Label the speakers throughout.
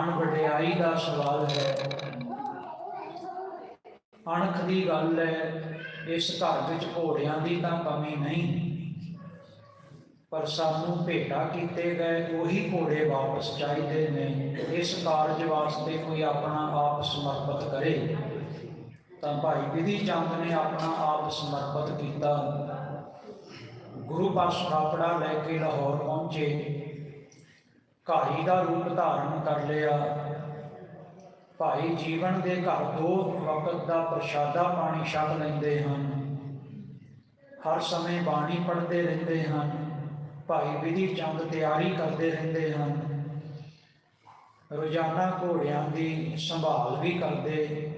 Speaker 1: ਅਣ ਵਡਿਆਈ ਦਾ ਸਵਾਲ ਹੈ। ਅਣਖ ਦੀ ਗੱਲ ਹੈ, ਇਸ ਘਰ ਵਿੱਚ ਘੋੜਿਆਂ ਦੀ ਤਾਂ ਕਮੀ ਨਹੀਂ। ਪਰ ਸਾਨੂੰ ਭੇਟਾ ਕੀਤੇ ਗਏ, ਉਹੀ ਘੋੜੇ ਵਾਪਸ ਚਾਹੀਦੇ ਨੇ। ਇਸ ਕਾਰਜ ਵਾਸਤੇ ਕੋਈ ਆਪਣਾ ਆਪ ਸਮਰਪਿਤ ਕਰੇ। ਤਾਂ ਭਾਈ ਵਿਧੀ ਚੰਦ ਨੇ ਆਪਣਾ ਆਪ ਸਮਰਪਿਤ ਕੀਤਾ। ਗੁਰੂ ਪਾਸ ਕਾਪੜਾ ਲੈ ਕੇ ਲਾਹੌਰ ਪਹੁੰਚੇ। ਘਾਈ ਦਾ ਰੂਪ ਧਾਰਨ ਕਰ ਲਿਆ। ਭਾਈ ਜੀਵਨ ਦੇ ਘਰ ਦੋ ਵਕਤ ਦਾ ਪ੍ਰਸ਼ਾਦਾ ਪਾਣੀ ਛਕ ਲੈਂਦੇ ਹਨ। ਹਰ ਸਮੇਂ ਬਾਣੀ ਪੜ੍ਹਦੇ ਰਹਿੰਦੇ ਹਨ। ਭਾਈ ਵਿਧੀ ਚੰਦ ਤਿਆਰੀ ਕਰਦੇ ਰਹਿੰਦੇ ਹਨ। ਰੋਜ਼ਾਨਾ ਘੋੜਿਆਂ ਦੀ ਸੰਭਾਲ ਵੀ ਕਰਦੇ।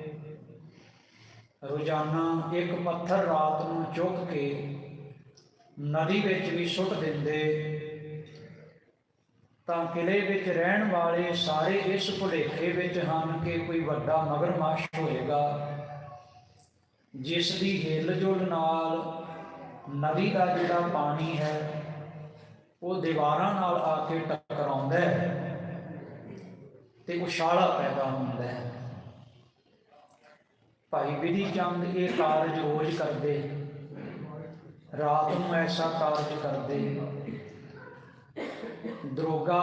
Speaker 1: ਰੋਜ਼ਾਨਾ ਇੱਕ ਪੱਥਰ ਰਾਤ ਨੂੰ ਚੁੱਕ ਕੇ ਨਦੀ ਵਿੱਚ ਵੀ ਸੁੱਟ ਦਿੰਦੇ। ਤਾਂ ਕਿਲੇ ਵਿੱਚ ਰਹਿਣ ਵਾਲੇ ਸਾਰੇ ਇਸ ਭੁਲੇਖੇ ਵਿੱਚ ਹਨ ਕਿ ਕੋਈ ਵੱਡਾ ਮਗਰਮੱਛ ਹੋਏਗਾ, ਜਿਸ ਦੀ ਹਿੱਲ-ਜੁਲ ਨਾਲ ਨਦੀ ਦਾ ਜਿਹੜਾ ਪਾਣੀ ਹੈ, ਉਹ ਦੀਵਾਰਾਂ ਨਾਲ ਆ ਕੇ ਟਕਰਾਉਂਦਾ ਹੈ ਤੇ ਉਛਾਲਾ ਪੈਦਾ ਹੁੰਦਾ ਹੈ। ਭਾਈ ਵਿਧੀ ਚੰਦ ਇਹ ਕਾਰਜ ਰੋਜ਼ ਕਰਦੇ, ਰਾਤ ਨੂੰ ਐਸਾ ਕਾਰਜ ਕਰਦੇ। ਦਰੋਗਾ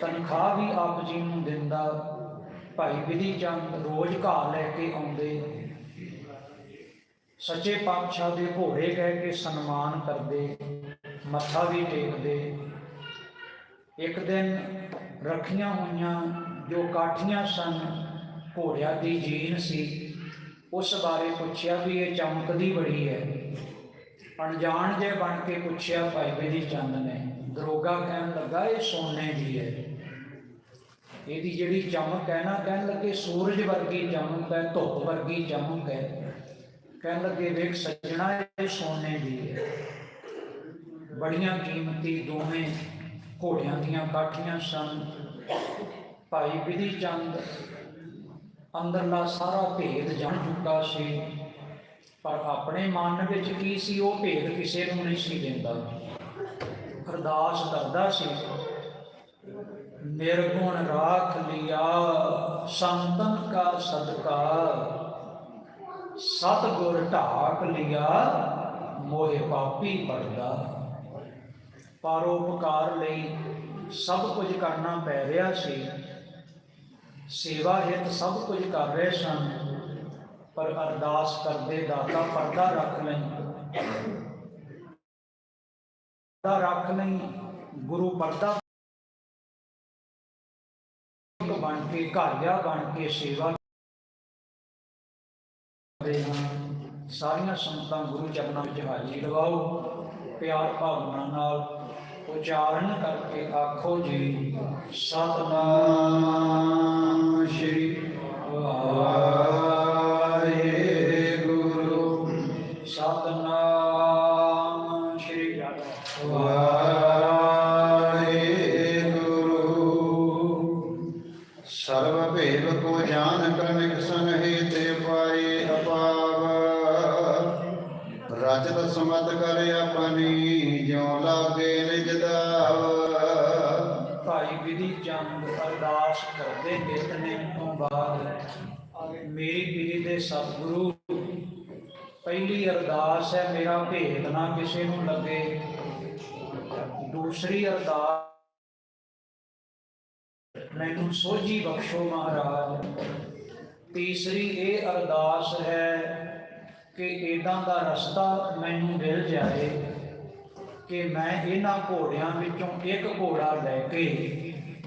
Speaker 1: ਤਨਖਾਹ ਵੀ ਆਪ ਜੀ ਨੂੰ ਦਿੰਦਾ, ਭਾਈ ਵਿਧੀ ਚੰਦ ਰੋਜ਼ ਘਾਹ ਲੈ ਕੇ ਆਉਂਦੇ। ਸੱਚੇ ਪਾਤਸ਼ਾਹ ਦੇ ਘੋੜੇ ਕਹਿ ਕੇ ਸਨਮਾਨ ਕਰਦੇ, ਮੱਥਾ ਵੀ ਟੇਕਦੇ। ਇੱਕ ਦਿਨ ਰੱਖੀਆਂ ਹੋਈਆਂ ਜੋ ਕਾਠੀਆਂ ਸਨ, ਘੋੜਿਆਂ ਦੀ ਜੀਨ ਸੀ। ਉਸ ਬਾਰੇ ਪੁੱਛਿਆ ਵੀ ਇਹ ਚਮਕਦੀ ਬੜੀ ਹੈ। ਅਣਜਾਣ ਜੇ ਬਣ ਕੇ ਪੁੱਛਿਆ ਭਾਈ ਬੇਦੀ ਚੰਦ ਨੇ। ਦਰੋਗਾ ਕਹਿਣ ਲੱਗਾ, ਇਹ ਸੋਨੇ ਦੀ ਹੈ। ਇਹਦੀ ਜਿਹੜੀ ਚਮਕ ਹੈ ਨਾ, ਕਹਿਣ ਲੱਗੇ ਸੂਰਜ ਵਰਗੀ ਚਮਕ ਹੈ, ਧੁੱਪ ਵਰਗੀ ਚਮਕ ਹੈ। ਕਹਿਣ ਲੱਗੇ ਵੇਖ ਸੱਜਣਾ, ਇਹ ਸੋਨੇ ਦੀ ਹੈ। ਬੜੀਆਂ ਕੀਮਤੀ ਦੋਵੇਂ ਘੋੜਿਆਂ ਦੀਆਂ ਕਾਠੀਆਂ ਸਨ। ਭਾਈ ਵਿਧੀ ਚੰਦ ਅੰਦਰਲਾ ਸਾਰਾ ਭੇਦ ਜਾਣ ਚੁੱਕਾ ਸੀ। ਪਰ ਆਪਣੇ ਮਨ ਵਿੱਚ ਕੀ ਸੀ, ਉਹ ਭੇਦ ਕਿਸੇ ਨੂੰ ਨਹੀਂ ਸੀ ਦਿੰਦਾ। ਅਰਦਾਸ ਕਰਦਾ ਸੀ। ਨਿਰਗੁਣ ਰਾਖ ਲਿਆ, ਸੰਤਨ ਕਾ ਸਦਕਾ। ਸਤਗੁਰ ਢਾਕ ਲਿਆ, ਮੋਹਿ ਪਾਪੀ ਪਰਦਾ ਪਰਉਪਕਾਰ ਲਈ ਸਭ ਕੁਝ ਕਰਨਾ ਪੈ ਰਿਹਾ ਸੀ। ਸੇਵਾ ਹਿਤ ਸਭ ਕੁਝ ਕਰ ਰਹੇ ਸਨ, ਪਰ ਅਰਦਾਸ ਕਰਦੇ ਦਾਤਾ ਪਰਦਾ ਰੱਖ ਲਈ। ਪਰਦਾ ਰੱਖ ਨਹੀਂ, ਗੁਰੂ ਪਰਦਾ ਬਣ ਕੇ ਘਾਲਿਆ ਬਣ ਕੇ ਸੇਵਾ ਕਰਦੇ ਹਨ ਸਾਰੀਆਂ ਸੰਗਤਾਂ ਗੁਰੂ ਚਰਨਾਂ ਵਿੱਚ ਹਾਜ਼ਰੀ ਲਵਾਓ ਪਿਆਰ ਭਾਵਨਾ ਨਾਲ ਉਚਾਰਨ ਕਰਕੇ ਆਖੋ ਜੀ, ਸਤਨਾਮ ਸ਼੍ਰੀ ਵਾਹਿਗੁਰੂ।
Speaker 2: ਰਜਤ ਸਮਤ ਕਰ ਆਪਣੀ, ਜਿਉ ਲਾਗੇ ਨਿਜ
Speaker 1: ਭਾਈ ਵਿਧੀ ਚੰਦ ਅਰਦਾਸ ਕਰਦੇ ਨਿਤਨੇਮ ਤੋਂ ਬਾਅਦ। ਮੇਰੀ ਪੀਰੀ ਦੇ ਸਤਿਗੁਰੂ, ਪਹਿਲੀ ਅਰਦਾਸ ਹੈ, ਮੇਰਾ ਭੇਦ ਨਾ ਕਿਸੇ ਨੂੰ ਲੱਗੇ। ਦੂਸਰੀ ਅਰਦਾਸ, ਮੈਨੂੰ ਸੋਝੀ ਬਖਸ਼ੋ ਮਹਾਰਾਜ। ਤੀਸਰੀ ਇਹ ਅਰਦਾਸ ਹੈ ਕਿ ਇਦਾਂ ਦਾ ਰਸਤਾ ਮੈਨੂੰ ਮਿਲ ਜਾਏ ਕਿ ਮੈਂ ਇਹਨਾਂ ਘੋੜਿਆਂ ਵਿੱਚੋਂ ਇੱਕ ਘੋੜਾ ਲੈ ਕੇ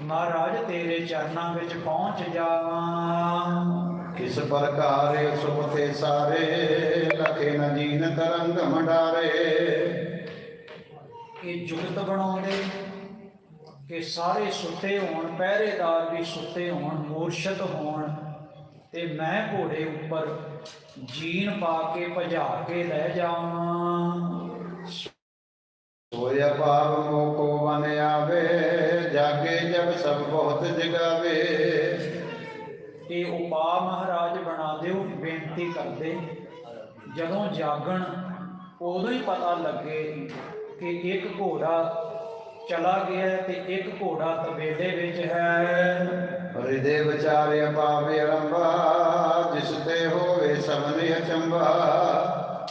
Speaker 1: ਮਹਾਰਾਜ ਤੇਰੇ ਚਰਨਾਂ ਵਿੱਚ ਪਹੁੰਚ ਜਾਵਾਂ।
Speaker 2: ਕਿਸ ਪ੍ਰਕਾਰ ਸੁਖ ਤੇ ਸਾਰੇ ਲਖੇ ਨ ਜੀਨ ਤਰੰਗ ਮੰਡਾਰੇ।
Speaker 1: ਇਹ ਜੁਗਤ ਬਣਾਉਂਦੇ ਕਿ ਸਾਰੇ ਸੁੱਤੇ ਹੋਣ ਪਹਿਰੇਦਾਰ ਵੀ ਸੁੱਤੇ ਹੋਣ ਮੂਰਛਤ ਹੋਣ ਤੇ ਮੈਂ ਘੋੜੇ ਉੱਪਰ ਜੀਨ ਪਾ ਕੇ ਭਜਾ ਕੇ ਲੈ ਜਾਵਾਂ।
Speaker 2: ਸੋਇਆ ਪਾਪ ਮੋਕੋ ਬਨ ਆਵੇ ਜਾਗੇ ਜਬ ਸਭ ਬਹੁਤ ਜਗਾਵੇ।
Speaker 1: ਇਹ ਉਪਾ ਮਹਾਰਾਜ ਬਣਾ ਦਿਓ ਬੇਨਤੀ ਕਰਦੇ। ਜਦੋਂ ਜਾਗਣ ਉਦੋਂ ਹੀ ਪਤਾ ਲੱਗੇ ਕਿ ਇੱਕ ਘੋੜਾ ਚਲਾ ਗਿਆ ਤੇ ਇੱਕ ਘੋੜਾ ਤਬੇਲੇ ਵਿੱਚ ਹੈ।
Speaker 2: ਹਿਰਦੇ ਵਿਚਾਰਿਆ ਪਾਵੇ ਅਰੰਭਾ ਜਿਸ ਤੇ ਹੋਵੇ ਸਭਨੇ ਅਚੰਭਾ।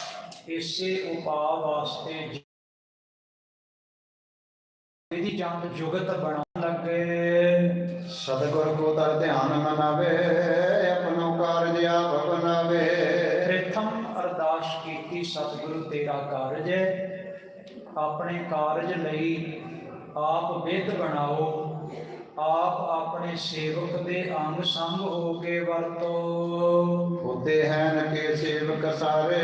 Speaker 1: ਇਸੇ ਉਪਾਅ ਵਾਸਤੇ ਇਹਦੀ ਜੰਗ ਜੁਗਤ ਬਣਾਉਣ ਲੱਗੇ।
Speaker 2: ਸਤਿਗੁਰ ਕੋ ਤਰ ਧਿਆਨ ਮਨਾਵੇ ਆਪਣੋ ਕਾਰਜ ਆਪ ਬਨਾਵੇ
Speaker 1: ਪ੍ਰਥਮ ਅਰਦਾਸ ਕੀਤੀ ਸਤਿਗੁਰੂ ਤੇਰਾ ਕਾਰਜ ਹੈ। ਆਪਣੇ ਕਾਰਜ ਲਈ ਆਪ ਵਿਧ ਬਣਾਓ ਆਪ ਆਪਣੇ ਸੇਵਕ ਦੇ ਅੰਗ ਸੰਗ ਹੋ ਕੇ ਵਰਤੋ।
Speaker 2: ਹੋਤੇ ਹਨ ਕੇ ਸੇਵਕ ਸਾਰੇ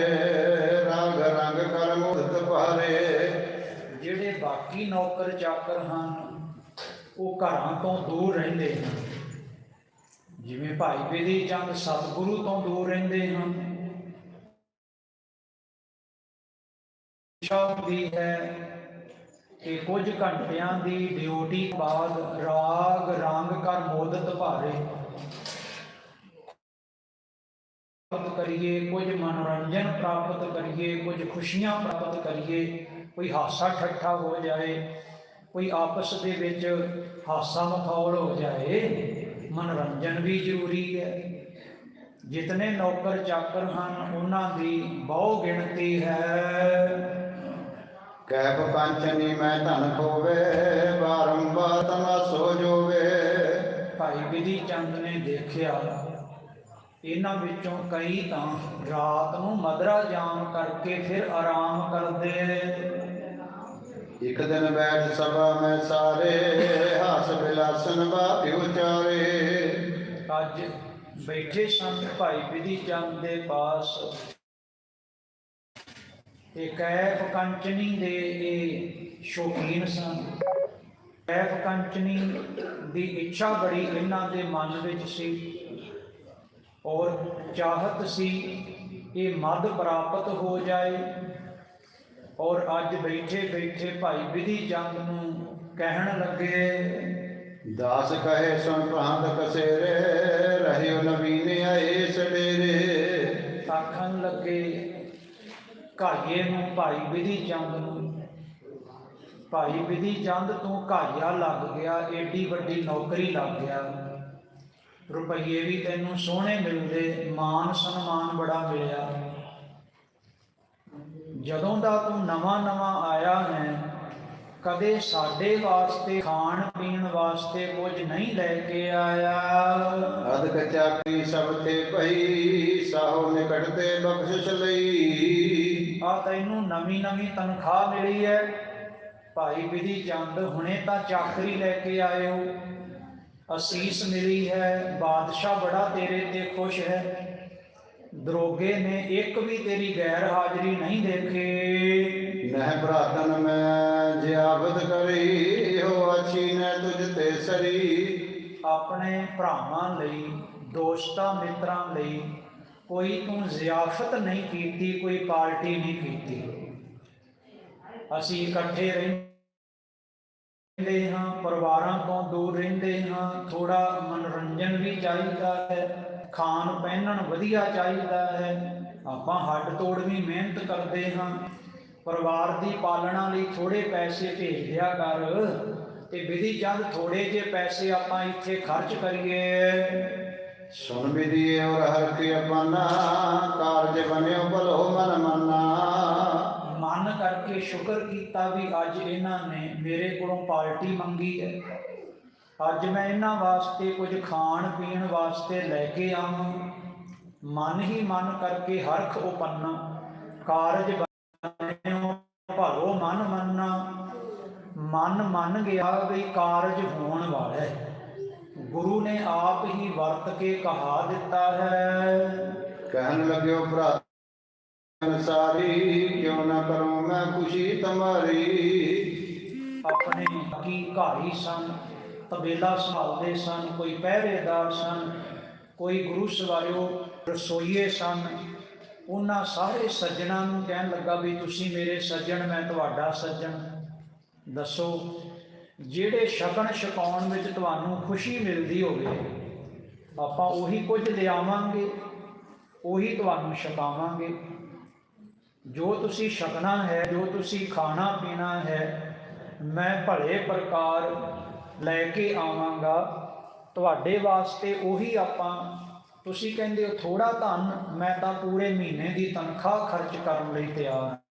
Speaker 2: ਰੰਗ ਰੰਗ ਕਰ ਮੁਕਤ ਭਾਰੇ।
Speaker 1: ਜਿਹੜੇ ਬਾਕੀ ਨੌਕਰ ਚਾਕਰ ਹਨ ਉਹ ਘਰਾਂ ਤੋਂ ਦੂਰ ਰਹਿੰਦੇ ਹਨ। ਜਿਵੇਂ ਭਾਈ ਬੇਦੀ ਚੰਦ ਸਤਿਗੁਰੂ ਤੋਂ ਦੂਰ ਰਹਿੰਦੇ ਹਨ ਸ਼ਬਦੀ ਹੈ ਕਿ ਕੁਝ ਘੰਟਿਆਂ ਦੀ ਡਿਊਟੀ ਬਾਅਦ ਰਾਗ, ਰੰਗ ਕਰ ਮੋਦਤ ਭਾਰੇ। ਪ੍ਰਾਪਤ ਕਰੀਏ, ਕੁਝ ਮਨੋਰੰਜਨ ਪ੍ਰਾਪਤ ਕਰੀਏ, ਕੁਝ ਖੁਸ਼ੀਆਂ ਪ੍ਰਾਪਤ ਕਰੀਏ, ਕੋਈ ਹਾਸਾ ਠੱਠਾ ਹੋ ਜਾਏ, ਕੋਈ ਆਪਸ ਦੇ ਵਿੱਚ ਹਾਸਾ ਮਖੌਲ ਹੋ ਜਾਏ, ਮਨੋਰੰਜਨ ਵੀ ਜ਼ਰੂਰੀ ਹੈ। ਜਿਤਨੇ ਨੌਕਰ ਚਾਕਰ ਹਨ, ਉਹਨਾਂ ਦੀ ਬਹੁ ਗਿਣਤੀ ਹੈ।
Speaker 2: ਕੈਪ ਪੰਚਨੀ ਮੈਂ ਧਨ ਖੋਵੇ ਬਾਰੰਬਾਰ ਤਮਾਸੋ ਜੋਵੇ।
Speaker 1: ਭਾਈ ਵਿਧੀ ਚੰਦ ਨੇ ਦੇਖਿਆ ਇਹਨਾਂ ਵਿੱਚੋਂ ਕਈ ਤਾਂ ਰਾਤ ਨੂੰ ਮਦਰਾ ਜਾਮ ਕਰਕੇ ਫਿਰ ਆਰਾਮ ਕਰਦੇ।
Speaker 2: ਇੱਕ ਦਿਨ ਬੈਠ ਸਭਾ ਮੈਂ ਸਾਰੇ ਹਾਸ ਬਿਲਾਸਨ ਬਾਪਿ ਉਚਾਰੇ
Speaker 1: ਅੱਜ ਬੈਠੇ ਸਨ ਭਾਈ ਵਿਧੀ ਚੰਦ ਦੇ ਪਾਸ। ਇਹ ਕੈਫ ਕੰਚਨੀ ਦੇ ਇਹ ਸ਼ੌਕੀਨ ਸਨ। ਕੈਫ ਕੰਚਨੀ ਦੀ ਇੱਛਾ ਬੜੀ ਇਹਨਾਂ ਦੇ ਮਨ ਵਿੱਚ ਸੀ ਔਰ ਚਾਹਤ ਸੀ ਇਹ ਮਦ ਪ੍ਰਾਪਤ ਹੋ ਜਾਏ। ਔਰ ਅੱਜ ਬੈਠੇ ਬੈਠੇ ਭਾਈ ਵਿਧੀ ਚੰਦ ਨੂੰ ਕਹਿਣ ਲੱਗੇ,
Speaker 2: ਦਾਸ ਕਹੇ ਸੁਣ ਪ੍ਰਾਂਤ ਕਸੇਰੇ, ਰਹਿਓ ਨਵੀਨ ਆਏ ਸਵੇਰੇ
Speaker 1: ਆਖਣ ਲੱਗੇ ਘਾਈਏ ਨੂੰ ਭਾਈ ਵਿਧੀ ਚੰਦ ਨੂੰ। ਭਾਈ ਵਿਧੀ ਚੰਦ ਤੂੰ ਘਾਈਆ ਲੱਗ ਗਿਆ, ਏਡੀ ਵੱਡੀ ਨੌਕਰੀ ਲੱਗ ਗਿਆ। ਰੁਪਈਏ ਵੀ ਤੈਨੂੰ ਸੋਹਣੇ ਮਿਲਦੇ, ਮਾਨ ਸਨਮਾਨ ਬੜਾ ਮਿਲਿਆ। ਜਦੋਂ ਦਾ ਤੂੰ ਨਵਾਂ ਨਵਾਂ ਆਇਆ ਹੈ, ਕਦੇ ਸਾਡੇ ਵਾਸਤੇ ਖਾਣ ਪੀਣ ਵਾਸਤੇ ਕੁਝ ਨਹੀਂ ਲੈ ਕੇ ਆਇਆ।
Speaker 2: ਅਦਕ ਚਾਕੀ ਸਭ ਤੇ ਪਈ, ਸਾਹੋ ਨਿਕਟ ਤੇ ਬਖਸ਼ਿਸ਼ ਲਈ।
Speaker 1: ਆ ਤੈਨੂੰ ਨਵੀਂ ਨਵੀਂ ਤਨਖਾਹ ਮਿਲੀ ਹੈ। ਭਾਈ ਵਿਧੀ ਚੰਦ ਹੁਣੇ ਤਾਂ ਚਾਕਰੀ ਲੈ ਕੇ ਆਏ ਹੋ। ਅਸੀਸ ਮਿਲੀ ਹੈ। ਬਾਦਸ਼ਾਹ ਬੜਾ ਤੇਰੇ ਤੇ ਖੁਸ਼ ਹੈ। ਦਰੋਗੇ ਨੇ ਇੱਕ ਵੀ ਤੇਰੀ ਗੈਰ ਹਾਜ਼ਰੀ ਨਹੀਂ ਦੇਖੇ।
Speaker 2: ਨਹਿ ਭਰਾਤਨ ਮੈਂ ਜਿਆਬਤ ਕਰੀ ਹੋ ਅਛੀ ਨੇ ਤੁਝ ਤੇ ਸਰੀ।
Speaker 1: ਆਪਣੇ ਭਰਾਵਾਂ ਲਈ ਦੋਸਤਾਂ ਮਿੱਤਰਾਂ ਲਈ ਕੋਈ ਤੂੰ ਜ਼ਿਆਫਤ ਨਹੀਂ ਕੀਤੀ, ਕੋਈ ਪਾਰਟੀ ਨਹੀਂ ਕੀਤੀ। ਅਸੀਂ ਇਕੱਠੇ ਰਹਿੰਦੇ ਹਾਂ, ਪਰਿਵਾਰਾਂ ਤੋਂ ਦੂਰ ਰਹਿੰਦੇ ਹਾਂ ਥੋੜਾ ਮਨੋਰੰਜਨ ਵੀ ਚਾਹੀਦਾ ਹੈ, ਖਾਣ ਪਹਿਨਣ ਵਧੀਆ ਚਾਹੀਦਾ ਹੈ। ਆਪਾਂ ਹੱਡ ਤੋੜ ਵੀ ਮਿਹਨਤ ਕਰਦੇ ਹਾਂ, ਪਰਿਵਾਰ ਦੀ ਪਾਲਣਾ ਲਈ ਥੋੜੇ ਪੈਸੇ ਭੇਜ ਦਿਆ ਕਰ। ਤੇ ਵਿਧੀ ਜਦ ਥੋੜੇ ਜੇ ਪੈਸੇ ਆਪਾਂ ਇੱਥੇ ਖਰਚ ਕਰੀਏ।
Speaker 2: ਸੁਨ ਵਿਧੀ ਔਰ ਹਰ ਕੇ ਆਪਣਾ ਕਾਰਜ ਬਣਿਓ ਭਲੋ ਮਨ ਮਨਾ।
Speaker 1: ਮਨ ਕਰਕੇ ਸ਼ੁਕਰ ਕੀਤਾ ਵੀ ਅੱਜ ਇਹਨਾਂ ਨੇ ਮੇਰੇ ਕੋਲੋਂ ਪਾਰਟੀ ਮੰਗੀ ਹੈ। ਅੱਜ ਮੈਂ ਇਹਨਾਂ ਵਾਸਤੇ ਕੁਝ ਖਾਣ ਪੀਣ ਵਾਸਤੇ ਲੈ ਕੇ ਆਵਾਂ। ਮਨ ਹੀ ਮਨ ਕਰਕੇ ਹਰਖ ਉਪੰਨਾ ਕਾਰਜ ਬਣਿਓ ਭਲੋ ਮਨ ਮੰਨਾ। ਮਨ ਮੰਨ ਗਿਆ ਵੀ ਕਾਰਜ ਹੋਣ ਵਾਲਾ ਹੈ। ਗੁਰੂ ਨੇ ਆਪ ਹੀ ਵਰਤ ਕੇ ਕਹਾ ਦਿੱਤਾ ਹੈ।
Speaker 2: ਕਹਿਣ ਲੱਗਿਓ ਭਰਾ ਸਾਰੀ ਕਿਉਂ ਨਾ ਕਰੂੰ ਮੈਂ ਖੁਸ਼ੀ ਤੁਮਾਰੀ
Speaker 1: ਆਪਣੇ ਕੀ ਘਾਰੀ ਸਨ ਤਬੇਲਾ ਸੰਭਾਲਦੇ ਸਨ ਕੋਈ ਪਹਿਰੇਦਾਰ ਸਨ ਕੋਈ ਗੁਰੂ ਸਵਾਰਿਓ ਰਸੋਈਏ ਸਨ। ਉਹਨਾਂ ਸਾਰੇ ਸੱਜਣਾ ਨੂੰ ਕਹਿਣ ਲੱਗਾ ਵੀ ਤੁਸੀਂ ਮੇਰੇ ਸੱਜਣ ਮੈਂ ਤੁਹਾਡਾ ਸੱਜਣ। ਦੱਸੋ ਜਿਹੜੇ ਸ਼ਗਨ ਛਕਾਉਣ ਵਿੱਚ ਤੁਹਾਨੂੰ ਖੁਸ਼ੀ ਮਿਲਦੀ ਹੋਵੇ, ਆਪਾਂ ਉਹੀ ਕੁਝ ਲਿਆਵਾਂਗੇ, ਉਹੀ ਤੁਹਾਨੂੰ ਛਕਾਵਾਂਗੇ। ਜੋ ਤੁਸੀਂ ਛਕਣਾ ਹੈ, ਜੋ ਤੁਸੀਂ ਖਾਣਾ ਪੀਣਾ ਹੈ, ਮੈਂ ਭਲੇ ਪ੍ਰਕਾਰ ਲੈ ਕੇ ਆਵਾਂਗਾ। ਤੁਹਾਡੇ ਵਾਸਤੇ ਉਹੀ ਆਪਾਂ, ਤੁਸੀਂ ਕਹਿੰਦੇ ਹੋ ਥੋੜਾ ਧਨ ਮੈਂ ਤਾਂ ਪੂਰੇ ਮਹੀਨੇ ਦੀ ਤਨਖਾਹ ਖਰਚ ਕਰਨ ਲਈ ਤਿਆਰ ਹਾਂ।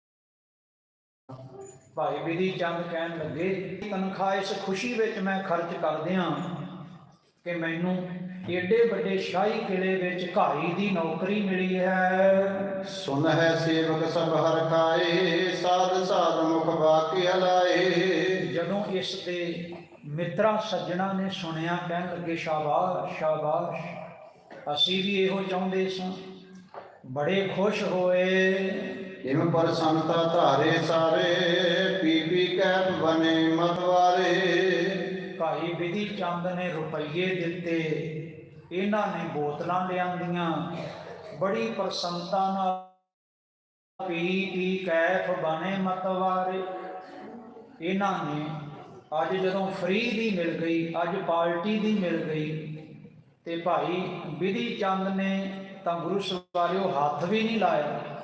Speaker 1: ਭਾਈ ਵਿਧੀ ਚੰਦ ਕਹਿਣ ਲੱਗੇ ਤਨਖਾਹ ਇਸ ਖੁਸ਼ੀ ਵਿੱਚ ਮੈਂ ਖਰਚ ਕਰਦਿਆਂ ਕਿ ਮੈਨੂੰ ਏਡੇ ਵੱਡੇ ਸ਼ਾਹੀ ਕਿਲੇ ਵਿੱਚ ਘਾਈ ਦੀ ਨੌਕਰੀ ਮਿਲੀ ਹੈ।
Speaker 2: ਸੁਨ ਹੈ ਸੇਵਕ ਸਭ ਹਰ ਕਾਏ ਸਾਧ ਸਾਧ ਮੁਖ ਬਾਕੀ ਹਲਾਏ।
Speaker 1: ਜਦੋਂ ਇਸ ਦੇ ਮਿੱਤਰਾਂ ਸੱਜਣਾ ਨੇ ਸੁਣਿਆ ਕਹਿਣ ਲੱਗੇ ਸ਼ਾਬਾਸ਼ ਸ਼ਾਬਾਸ਼ ਅਸੀਂ ਵੀ ਇਹੋ ਚਾਹੁੰਦੇ ਸਾਂ। ਬੜੇ ਖੁਸ਼ ਹੋਏ।
Speaker 2: ਇਮ ਪਰ ਸੰਤਾ ਧਾਰੇ ਸਾਰੇ, ਪੀ ਪੀ ਕੈਪ ਬਨੇ ਮਤਵਾਰੇ
Speaker 1: ਭਾਈ ਵਿਧੀ ਚੰਦ ਨੇ ਰੁਪਈਏ ਦਿੱਤੇ, ਇਹਨਾਂ ਨੇ ਬੋਤਲਾਂ ਲਿਆਂਦੀਆਂ। ਬੜੀ ਪ੍ਰਸੰਨਤਾ ਨਾਲ ਪੀ ਪੀ ਕੈਫ ਬਣੇ ਮਤਵਾਰੇ ਇਹਨਾਂ ਨੇ ਅੱਜ ਜਦੋਂ ਫ੍ਰੀ ਦੀ ਮਿਲ ਗਈ, ਅੱਜ ਪਾਰਟੀ ਦੀ ਮਿਲ ਗਈ, ਤੇ ਭਾਈ ਵਿਧੀ ਚੰਦ ਨੇ ਤਾਂ ਗੁਰੂ ਸਵਾਰਿਓ ਹੱਥ ਵੀ ਨਹੀਂ ਲਾਇਆ।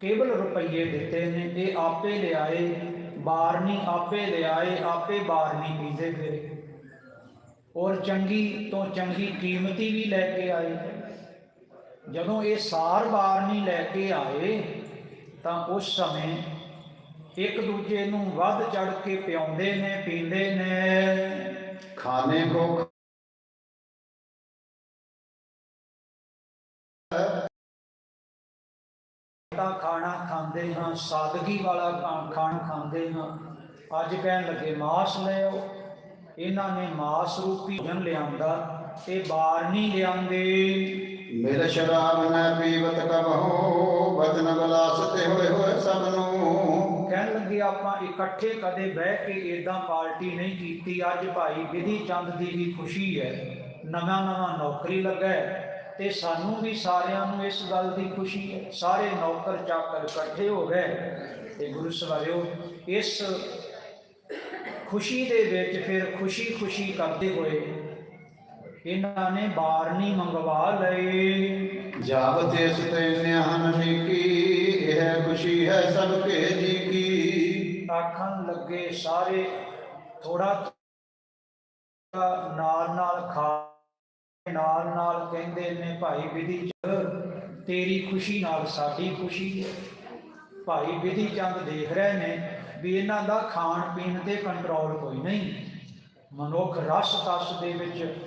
Speaker 1: ਕੇਵਲ ਰੁਪਈਏ ਦਿੱਤੇ ਨੇ, ਇਹ ਆਪੇ ਲਿਆਏ, ਬਾਰਨੀ ਆਪੇ ਲਿਆਏ, ਆਪੇ ਬਾਰਨੀ ਪੀਂਦੇ ਫਿਰੇ। ਔਰ ਚੰਗੀ ਤੋਂ ਚੰਗੀ ਕੀਮਤੀ ਵੀ ਲੈ ਕੇ ਆਏ। ਜਦੋਂ ਇਹ ਸਾਰ ਬਾਰਨੀ ਲੈ ਕੇ ਆਏ, ਤਾਂ ਉਸ ਸਮੇਂ ਇੱਕ ਦੂਜੇ ਨੂੰ ਵੱਧ ਚੜ ਕੇ ਪਿਆਉਂਦੇ ਨੇ, ਪੀਂਦੇ ਨੇ।
Speaker 2: ਖਾਣੇ ਕੋ
Speaker 1: ਤਾਂ ਖਾਣਾ ਖਾਂਦੇ ਹਾਂ ਸਾਦਗੀ ਵਾਲਾ ਖਾਣ ਖਾਂਦੇ ਹਾਂ। ਅੱਜ ਕਹਿਣ ਲੱਗੇ ਮਾਸ ਲਿਓ ਇਹਨਾਂ ਨੇ ਮਾਸ ਰੂਪੀ ਭੋਜਨ ਲਿਆਂਦਾ ਤੇ ਬਾਰ ਨਹੀਂ ਲਿਆਂਦੇ।
Speaker 2: ਮਿਲ ਸ਼ਰਾਬ ਨ ਪੀਵਤ ਕਬਹੋ ਬਚਨ ਬਲਾਸਤੇ ਹੋਏ ਹੋਏ ਸਭ ਨੂੰ
Speaker 1: ਕਹਿਣ ਲੱਗੇ ਆਪਾਂ ਇਕੱਠੇ ਕਦੇ ਬਹਿ ਕੇ ਇਦਾਂ ਪਾਰਟੀ ਨਹੀਂ ਕੀਤੀ। ਅੱਜ ਭਾਈ ਵਿਧੀ ਚੰਦ ਦੀ ਵੀ ਖੁਸ਼ੀ ਹੈ। ਨਵਾਂ ਨਵਾਂ ਨੌਕਰੀ ਲੱਗਾ ਹੈ। ਤੇ ਸਾਨੂੰ ਵੀ ਸਾਰਿਆਂ ਨੂੰ ਇਸ ਗੱਲ ਦੀ ਖੁਸ਼ੀ ਹੈ। ਸਾਰੇ ਨੌਕਰ ਚਾਕਰ ਇਕੱਠੇ ਹੋ ਗਏ ਤੇ ਗੁਰੂ ਸਵਾਰਿਓ ਇਸ ਖੁਸ਼ੀ ਦੇ ਵਿੱਚ ਫਿਰ ਖੁਸ਼ੀ ਖੁਸ਼ੀ ਕਰਦੇ ਹੋਏ ਇਹਨਾਂ ਨੇ ਬਾਰਨੀ ਮੰਗਵਾ ਲਏ
Speaker 2: ਜਾਵ ਦੇਸ ਤੇ ਨਿਹਨ ਨੀਕੀ ਇਹ ਖੁਸ਼ੀ ਹੈ ਸਭ ਕੇ ਜੀ ਕੀ।
Speaker 1: ਆਖਣ ਲੱਗੇ ਸਾਰੇ ਥੋੜਾ ਨਾਲ ਨਾਲ ਖਾ ਨਾਲ ਨਾਲ ਕਹਿੰਦੇ ਨੇ, ਭਾਈ ਵਿਧੀ ਚ ਤੇਰੀ ਖੁਸ਼ੀ ਨਾਲ ਸਾਡੀ ਖੁਸ਼ੀ ਹੈ। ਭਾਈ ਵਿਧੀ ਚੰਦ ਦੇਖ ਰਹੇ ਨੇ ਵੀ ਇਹਨਾਂ ਦਾ ਖਾਣ ਪੀਣ ਤੇ ਕੰਟਰੋਲ ਕੋਈ ਨਹੀਂ। ਮਨੁੱਖ ਰਸ ਤਸ ਦੇ ਵਿੱਚ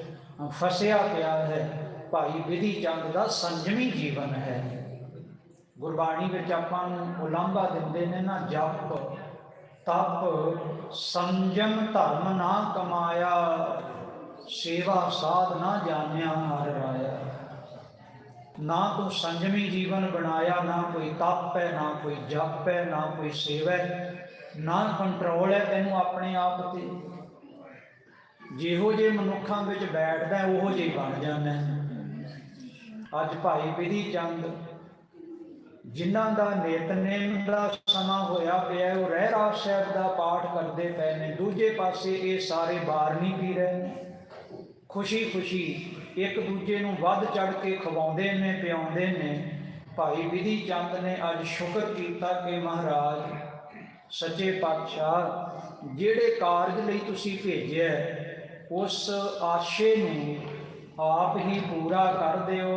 Speaker 1: ਫਸਿਆ ਪਿਆ ਹੈ। ਭਾਈ ਵਿਧੀ ਚੰਦ ਦਾ ਸੰਜਮੀ ਜੀਵਨ ਹੈ। ਗੁਰਬਾਣੀ ਵਿੱਚ ਆਪਾਂ ਨੂੰ ਉਲਾਂਭਾ ਦਿੰਦੇ ਨੇ ਨਾ, ਜਪ, ਤਪ, ਸੰਜਮ ਧਰਮ ਨਾ ਕਮਾਇਆ। ਸੇਵਾ ਸਾਧ ਨਾ ਜਾਣਿਆ ਹਰ ਰਾਇਆ। ਨਾ ਤੂੰ ਸੰਜਮੀ ਜੀਵਨ ਬਣਾਇਆ, ਨਾ ਕੋਈ ਤਪ ਹੈ, ਨਾ ਕੋਈ ਜਪ ਹੈ, ਨਾ ਕੋਈ ਸੇਵਾ ਹੈ, ਨਾ ਕੰਟਰੋਲ ਹੈ ਤੈਨੂੰ ਆਪਣੇ ਆਪ ਤੇ। ਜਿਹੋ ਜੇ ਮਨੁੱਖਾਂ ਵਿੱਚ ਬੈਠਦਾ ਉਹੋ ਜਿਹੀ ਬਣ ਜਾਂਦਾ ਅੱਜ ਭਾਈ ਵਿਧੀ ਚੰਦ, ਜਿਨ੍ਹਾਂ ਦਾ ਨਿਤਨੇਮ ਦਾ ਸਮਾਂ ਹੋਇਆ ਪਿਆ ਉਹ ਰਹਿ ਰਾਸ ਸਾਹਿਬ ਦਾ ਪਾਠ ਕਰਦੇ ਪਏ ਨੇ। ਦੂਜੇ ਪਾਸੇ ਇਹ ਸਾਰੇ ਬਾਰਨੀ ਪੀ ਰਹੇ ਨੇ ਖੁਸ਼ੀ ਖੁਸ਼ੀ ਇੱਕ ਦੂਜੇ ਨੂੰ ਵੱਧ ਚੜ ਕੇ ਖਵਾਉਂਦੇ ਨੇ ਪਿਆਉਂਦੇ ਨੇ। ਭਾਈ ਵਿਧੀ ਚੰਦ ਨੇ ਅੱਜ ਸ਼ੁਕਰ ਕੀਤਾ ਕਿ ਮਹਾਰਾਜ ਸੱਚੇ ਪਾਤਸ਼ਾਹ ਜਿਹੜੇ ਕਾਰਜ ਲਈ ਤੁਸੀਂ ਭੇਜਿਆ ਉਸ ਆਸ਼ੇ ਨੂੰ ਆਪ ਹੀ ਪੂਰਾ ਕਰ ਦਿਓ।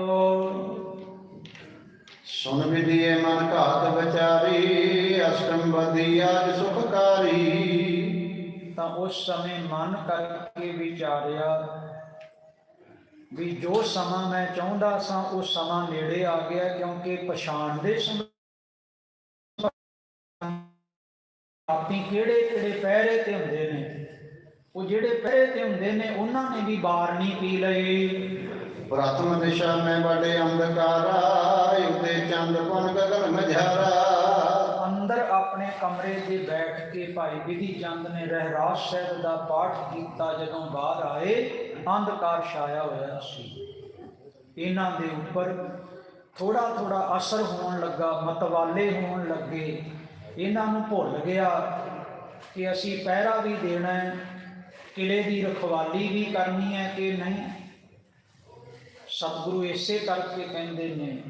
Speaker 2: ਸੁਨ ਵਿਧੀਏ ਮਨ ਘਾਤ ਵਿਚਾਰੀ ਅਸ਼ਟਮ ਬਦੀ ਆਜ ਸੁਖਕਾਰੀ।
Speaker 1: ਤਾਂ ਉਸ ਸਮੇਂ ਮਨ ਕਰਕੇ ਵਿਚਾਰਿਆ ਵੀ ਜੋ ਸਮਾਂ ਮੈਂ ਚਾਹੁੰਦਾ ਸਾਂ ਉਹ ਸਮਾਂ ਨੇੜੇ ਆ ਗਿਆ ਕਿਉਂਕਿ ਪਛਾਣਦੇ ਸਮੇਂ ਆਪੀ ਕਿਹੜੇ ਕਿਹੜੇ ਪਹਿਰੇ ਤੇ ਹੁੰਦੇ ਨੇ? ਉਹ ਜਿਹੜੇ ਪਹਿਰੇ ਤੇ ਹੁੰਦੇ ਨੇ ਉਹਨਾਂ ਨੇ ਵੀ ਬਾਰ ਨਹੀਂ ਪੀ ਲਈ
Speaker 2: ਪ੍ਰਥਮ ਦਿਸ਼ਾ ਮੈਂ ਬੜੇ ਅੰਧਕਾਰਾ ਉਤੇ ਚੰਦ ਪਨ ਗਗਨ ਮਝਾਰਾ
Speaker 1: ਅੰਦਰ ਆਪਣੇ ਕਮਰੇ 'ਤੇ ਬੈਠ ਕੇ ਭਾਈ ਵਿਧੀ ਚੰਦ ਨੇ ਰਹਿਰਾਸ ਸਾਹਿਬ ਦਾ ਪਾਠ ਕੀਤਾ ਜਦੋਂ ਬਾਹਰ ਆਏ। ਅੰਧਕਾਰ ਛਾਇਆ ਹੋਇਆ ਸੀ। ਇਹਨਾਂ ਦੇ ਉੱਪਰ ਥੋੜਾ ਥੋੜਾ ਅਸਰ ਹੋਣ ਲੱਗਾ, ਮਤਵਾਲੇ ਹੋਣ ਲੱਗੇ। ਇਹਨਾਂ ਨੂੰ ਭੁੱਲ ਗਿਆ ਕਿ ਅਸੀਂ ਪਹਿਰਾ ਵੀ ਦੇਣਾ ਹੈ, ਕਿਲੇ ਦੀ ਰਖਵਾਲੀ ਵੀ ਕਰਨੀ ਹੈ ਕਿ ਨਹੀਂ? ਸਤਿਗੁਰੂ ਇਸੇ ਕਰਕੇ ਕਹਿੰਦੇ ਨੇ